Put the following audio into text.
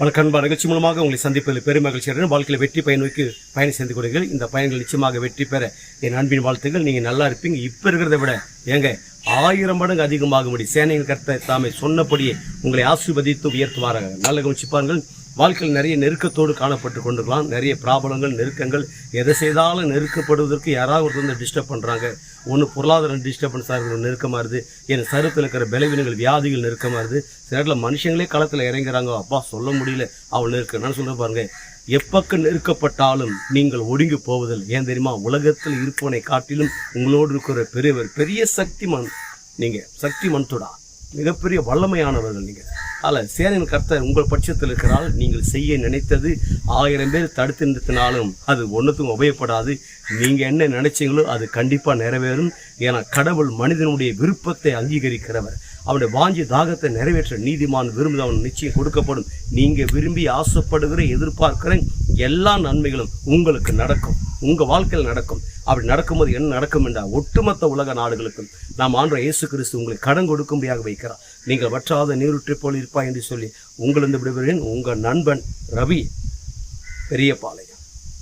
வணக்கம் அன்பா நிகழ்ச்சி மூலமாக உங்களை சந்திப்பதில் பெரும் மகிழ்ச்சி அடைகிறேன். வாழ்க்கையில் வெற்றி பயன் பயணம் செய்து கொள்கிறீர்கள் இந்த பயணங்கள் நிச்சயமாக வெற்றி பெற என் அன்பின் வாழ்த்துக்கள். நீங்கள் நல்லா இருப்பீங்க. இப்போ இருக்கிறத விட ஏங்க ஆயிரம் மடங்கு அதிகமாகும்படி சேனைகள் கர்த்த தாமே சொன்னபடியே உங்களை ஆசீர்வதித்து உயர்த்துவார்கள் நல்ல கவனிச்சுப்பார்கள் வாழ்க்கையில் நிறைய நெருக்கத்தோடு காணப்பட்டு கொண்டுக்கலாம். நிறைய பிராபலங்கள் நெருக்கங்கள் எதை செய்தாலும் நெருக்கப்படுவதற்கு யாராவது ஒருத்தர் வந்து டிஸ்டர்ப் பண்ணுறாங்க ஒன்று பொருளாதார டிஸ்டர்பன்ஸாக இருக்கிற நெருக்கமாக இருக்குது. என் சருத்தில் இருக்கிற பலவீனங்கள் வியாதிகள் நெருக்கமாக இருக்குது. சில இடத்துல மனுஷங்களே களத்தில் இறங்குறாங்க. அப்பா சொல்ல முடியல. அவள் நெருக்க நான் சொல்ல பாருங்க. எப்பக்க நெருக்கப்பட்டாலும் நீங்கள் ஒடுங்கி போவதில் ஏன் தெரியுமா? உலகத்தில் இருப்பவனை காட்டிலும் உங்களோடு இருக்கிற பெரியவர் பெரிய சக்திமான். நீங்கள் சக்தி தொடா. மிகப்பெரிய வல்லமையானவர்கள் நீங்கள் அல்ல சேனையின் கர்த்தர் உங்கள் பட்சத்தில் இருக்கிறால் நீங்கள் செய்ய நினைத்தது ஆயிரம் பேர் தடுத்து நிறுத்தினாலும் அது ஒன்றுத்துக்கும் உபயோகப்படாது. நீங்கள் என்ன நினைச்சீங்களோ அது கண்டிப்பாக நிறைவேறும். ஏன்னா கடவுள் மனிதனுடைய விருப்பத்தை அங்கீகரிக்கிறவர். அவனுடைய வாஞ்சி தாகத்தை நிறைவேற்ற நீதிமான் விரும்புது அவன் நிச்சயம் கொடுக்கப்படும். நீங்கள் விரும்பி ஆசைப்படுகிற எதிர்பார்க்கிற எல்லா நன்மைகளும் உங்களுக்கு நடக்கும். உங்கள் வாழ்க்கையில் நடக்கும். அப்படி நடக்கும்போது என்ன நடக்கும் என்றால் ஒட்டுமொத்த உலக நாடுகளுக்கும் நாம் ஆன்ற இயேசு கிறிஸ்து உங்களை கடன் கொடுக்கும்படியாக வைக்கிறார். நீங்கள் வற்றாத நீருற்றி போல் இருப்பாய் என்று சொல்லி உங்களிருந்து விடுகிறேன். உங்கள் நண்பன் ரவி பெரியபாளையம்